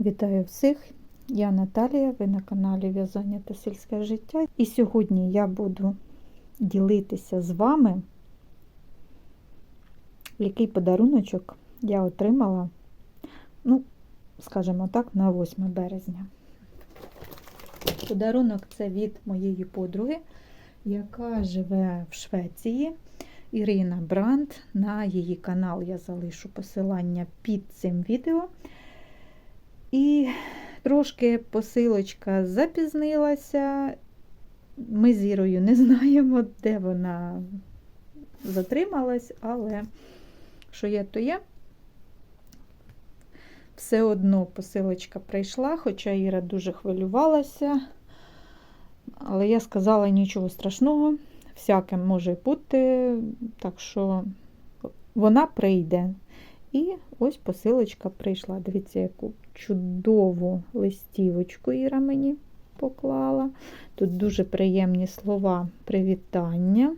Вітаю всіх! Я Наталія, ви на каналі В'язання та сільське життя. І сьогодні я буду ділитися з вами, який подаруночок я отримала, ну, скажімо так, на 8 березня. Подарунок це від моєї подруги, яка живе в Швеції. Ірина Бранд. На її канал я залишу посилання під цим відео. І трошки посилочка запізнилася. Ми з Ірою не знаємо, де вона затрималась, але що є, то є. Все одно посилочка прийшла, хоча Іра дуже хвилювалася. Але я сказала нічого страшного, всяке може бути, так що вона прийде. І ось посилочка прийшла. Дивіться, яку чудову листівочку Іра мені поклала. Тут дуже приємні слова привітання.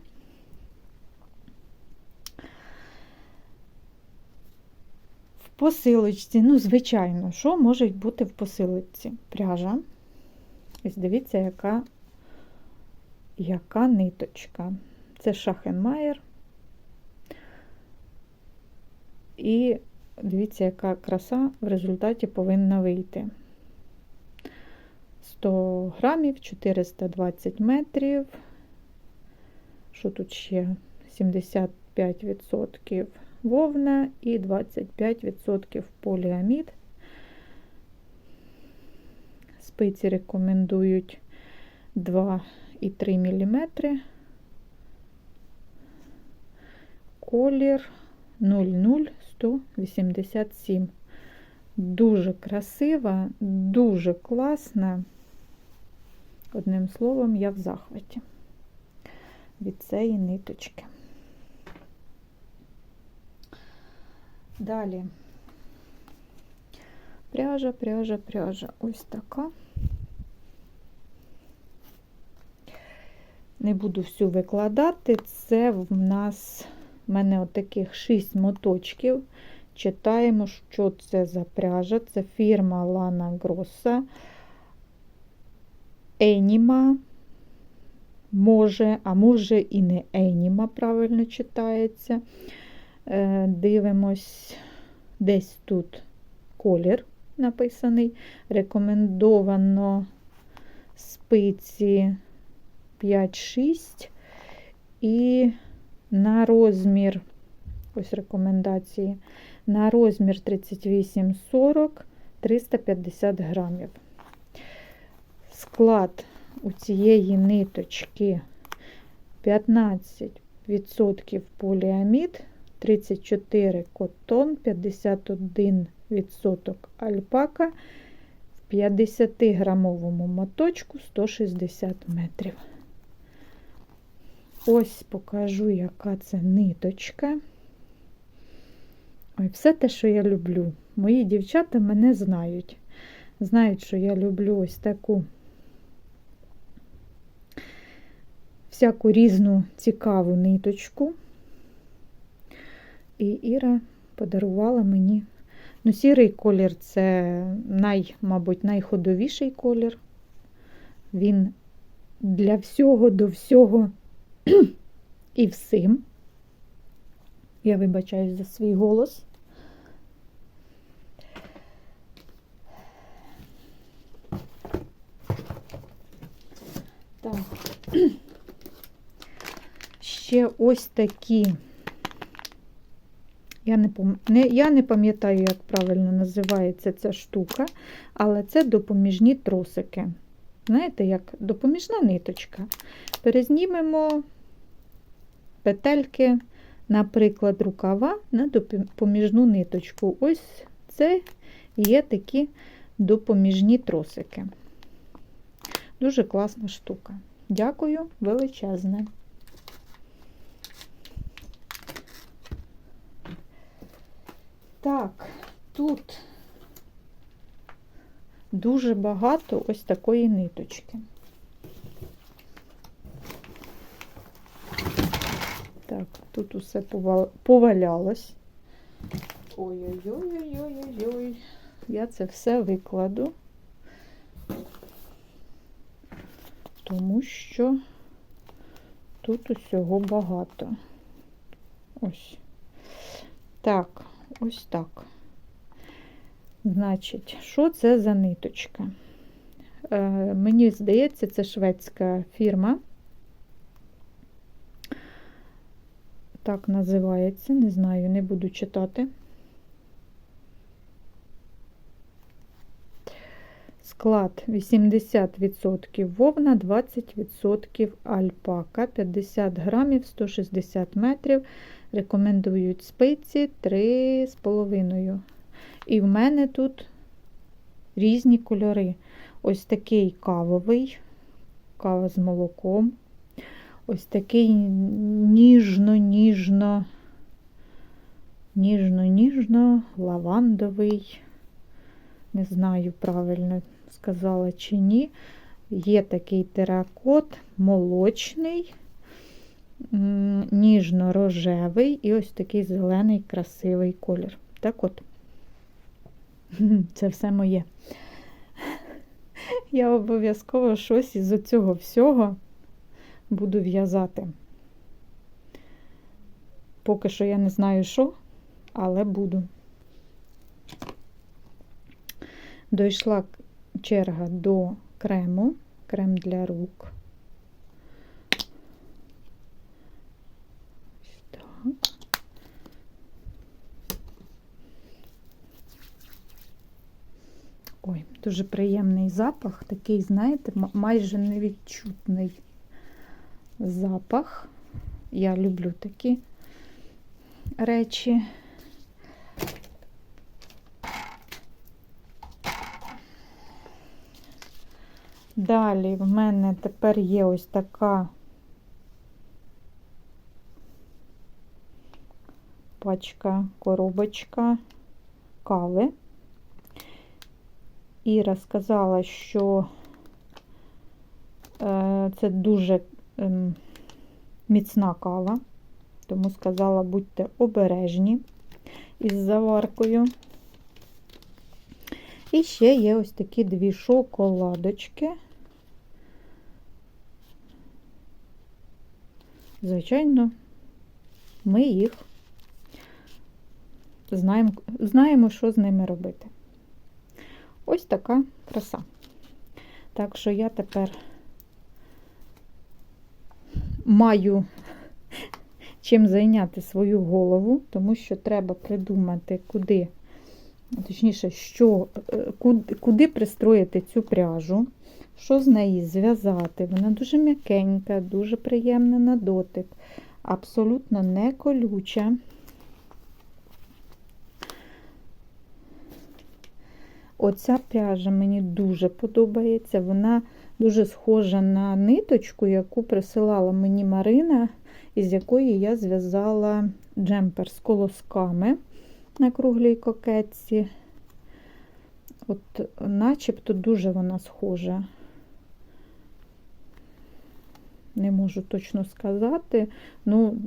В посилочці, ну, звичайно, що може бути в посилочці? Пряжа. Ось дивіться, яка, яка ниточка. Це Шахенмайер. І дивіться, яка краса в результаті повинна вийти. 100 грамів, 420 метрів. Що тут ще? 75% вовна і 25% поліамід. Спиці рекомендують 2,3 мм. Колір 00187. Дуже красива, дуже класна. Одним словом, я в захваті від цієї ниточки. Далі пряжа, пряжа, пряжа. Ось така. Не буду всю викладати. Це в нас у мене отаких 6 моточків. Читаємо, що це за пряжа. Це фірма Lana Grossa. Еніма. Може, а може і не Еніма, правильно читається. Дивимось, десь тут колір написаний. Рекомендовано спиці 5-6 і на розмір, ось рекомендації, на розмір 38-40 350 грамів. Склад у цієї ниточки 15% поліамід, 34 котон, 51% альпака, в 50-грамовому моточку 160 метрів. Ось покажу, яка це ниточка. Ой, все те, що я люблю. Мої дівчата мене знають. Знають, що я люблю ось таку всяку різну цікаву ниточку. І Іра подарувала мені. Ну, сірий колір це, най, мабуть, найходовіший колір. Він для всього до всього і всім. Я вибачаюсь за свій голос. Так. Ще ось такі. Я не не, я не пам'ятаю, як правильно називається ця штука, але це допоміжні тросики. Знаєте, як допоміжна ниточка. Перезнімемо петельки, наприклад, рукава на допоміжну ниточку. Ось це є такі допоміжні тросики. Дуже класна штука. Дякую величезне. Так, тут дуже багато ось такої ниточки. Так, тут усе повалялось. Ой-ой-ой-ой-ой-ой. я це все викладу, тому що тут усього багато. Ось. Так, ось так. Значить, що це за ниточка? Е, мені здається, це шведська фірма. Так називається, не знаю, не буду читати. Склад 80% вовна, 20% альпака, 50 грамів, 160 метрів. Рекомендують спиці 3,5. І в мене тут різні кольори. Ось такий кавовий, кава з молоком. Ось такий ніжно-ніжно, ніжно-ніжно, лавандовий. Не знаю, правильно сказала чи ні. Є такий теракот, молочний, ніжно-рожевий і ось такий зелений красивий колір. Так от, це все моє. Я обов'язково щось із цього всього буду в'язати. Поки що я не знаю, що, але буду. Дійшла черга до крему, крем для рук. Так. Ой, дуже приємний запах, такий, знаєте, майже невідчутний запах. Я люблю такі речі. Далі в мене тепер є ось така пачка, коробочка кави. Іра сказала, що е, це дуже міцна кава, тому сказала, будьте обережні із заваркою. І ще є ось такі дві шоколадочки. Звичайно, ми їх знаємо, знаємо, що з ними робити. Ось така краса. Так що я тепер маю чим зайняти свою голову, тому що треба придумати, куди, точніше, що, е, куди, куди пристроїти цю пряжу, що з неї зв'язати. Вона дуже м'якенька, дуже приємна на дотик, абсолютно не колюча. Оця пряжа мені дуже подобається. Вона дуже схожа на ниточку, яку присилала мені Марина, із якої я зв'язала джемпер з колосками на круглій кокетці. От, начебто дуже вона схожа. Не можу точно сказати. Ну,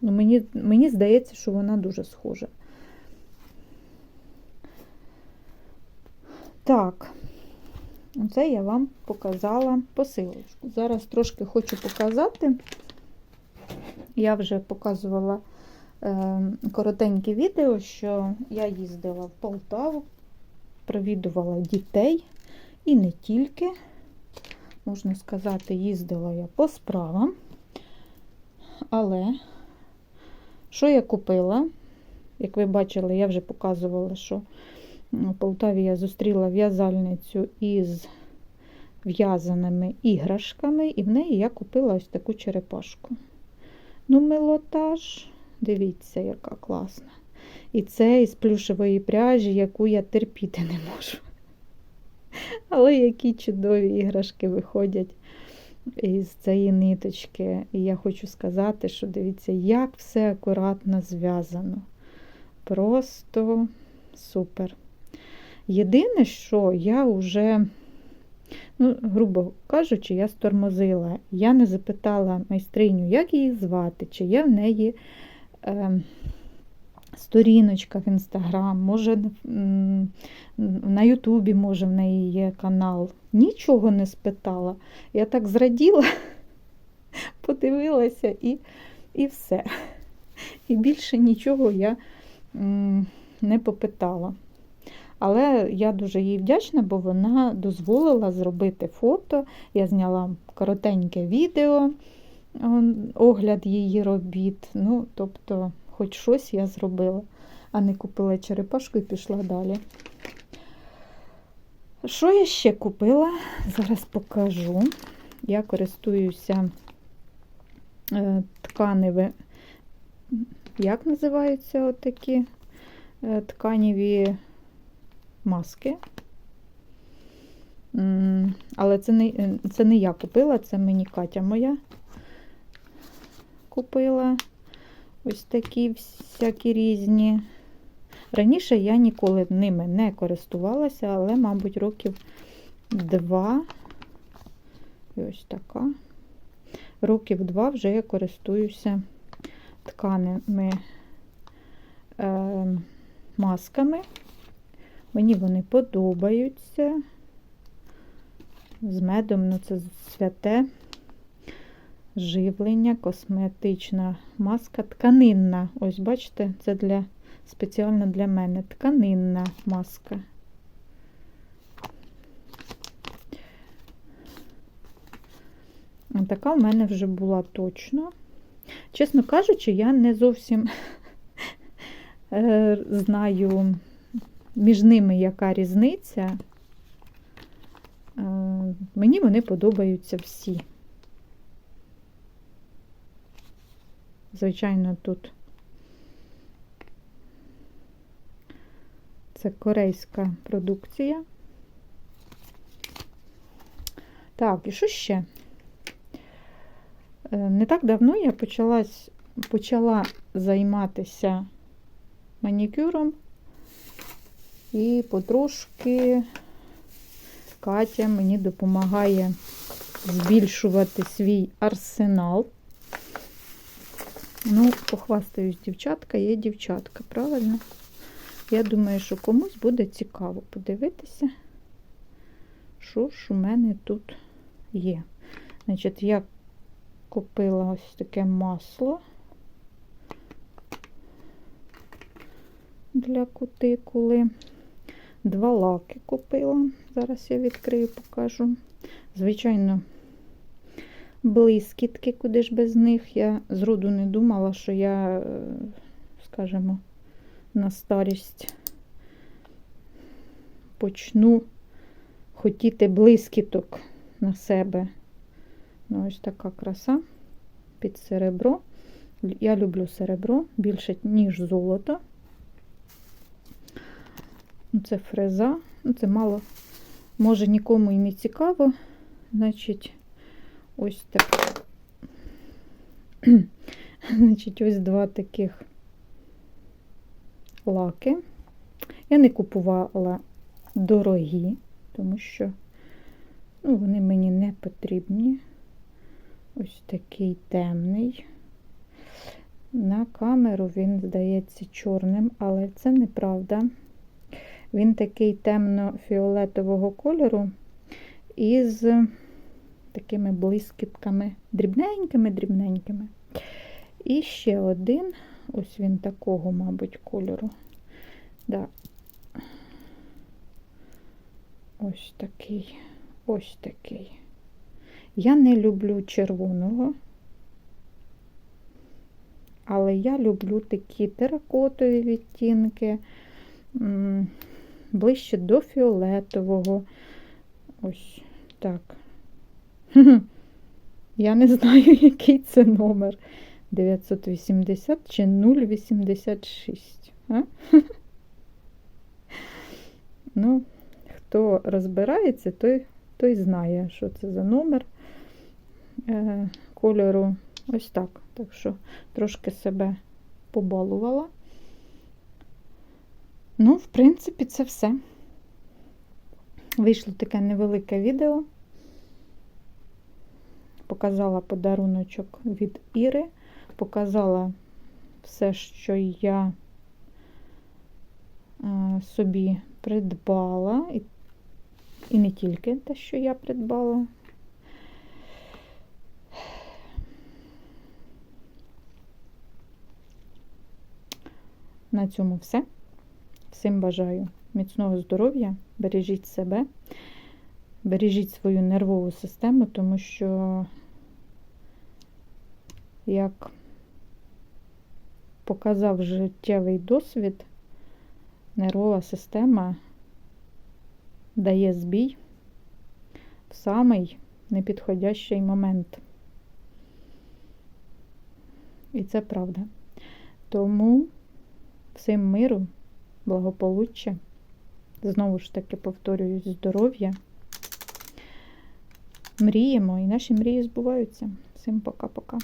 ну мені, мені здається, що вона дуже схожа. Так, оце я вам показала посилочку. Зараз трошки хочу показати. Я вже показувала е, коротеньке відео, що я їздила в Полтаву, провідувала дітей і не тільки, можна сказати, їздила я по справам. Але що я купила? Як ви бачили, я вже показувала, що у Полтаві я зустріла в'язальницю із в'язаними іграшками, і в неї я купила ось таку черепашку. Ну, милотаж, дивіться, яка класна. І це із плюшевої пряжі, яку я терпіти не можу. Але які чудові іграшки виходять із цієї ниточки. І я хочу сказати, що дивіться, як все акуратно зв'язано. Просто супер. Єдине, що я вже, ну, грубо кажучи, я стормозила. Я не запитала майстриню, як її звати, чи є в неї е, сторіночка в інстаграм, може на Ютубі, може, в неї є канал. Нічого не спитала. Я так зраділа, подивилася і, і все. І більше нічого я не попитала. Але я дуже їй вдячна, бо вона дозволила зробити фото. Я зняла коротеньке відео, огляд її робіт. Ну, тобто, хоч щось я зробила, а не купила черепашку і пішла далі. Що я ще купила? Зараз покажу. Я користуюся е, тканеві, як називаються отакі е, тканеві маски. Але це не, це не я купила, це мені Катя моя купила. Ось такі всякі різні. Раніше я ніколи ними не користувалася, але, мабуть, років два. І ось така. Років два вже я користуюся тканими е, масками. Мені вони подобаються. З медом, ну це святе живлення, косметична маска, тканинна. Ось, бачите, це для спеціально для мене тканинна маска. Така в мене вже була точно. Чесно кажучи, я не зовсім е, знаю між ними яка різниця. Е, мені вони подобаються всі. Звичайно, тут це корейська продукція. Так, і що ще? Е, Не так давно я почалась, почала займатися манікюром і потрошки Катя мені допомагає збільшувати свій арсенал. Ну, похвастаюсь, дівчатка є дівчатка, правильно? Я думаю, що комусь буде цікаво подивитися, що ж у мене тут є. Значить, я купила ось таке масло для кутикули. Два лаки купила. Зараз я відкрию, покажу. Звичайно, блискітки, куди ж без них. Я зроду не думала, що я, е, скажімо, на старість почну хотіти блискіток на себе. Ну, ось така краса під серебро. Я люблю серебро більше, ніж золото. Ну, це фреза. Ну, Це мало, може, нікому і не цікаво. Значить, ось так. Значить, ось два таких лаки. Я не купувала дорогі, тому що ну, вони мені не потрібні. Ось такий темний. На камеру він здається чорним, але це неправда. Він такий темно-фіолетового кольору із такими блискітками, дрібненькими-дрібненькими. І ще один, ось він такого, мабуть, кольору. Да. Ось такий, ось такий. Я не люблю червоного, але я люблю такі теракотові відтінки, ближче до фіолетового. Ось так. Я не знаю, який це номер. 980 чи 086. А? Ну, хто розбирається, той той знає, що це за номер е, кольору. Ось так. Так що трошки себе побалувала. Ну, в принципі, це все. Вийшло таке невелике відео. Показала подаруночок від Іри, показала все, що я е, собі придбала, і, і не тільки те, що я придбала. На цьому все. Всім бажаю міцного здоров'я, бережіть себе, бережіть свою нервову систему, тому що, як показав життєвий досвід, нервова система дає збій в самий непідходящий момент. І це правда. Тому всім миру, благополуччя, знову ж таки повторююсь, здоров'я. Мріємо і наші мрії збуваються. Всім пока-пока.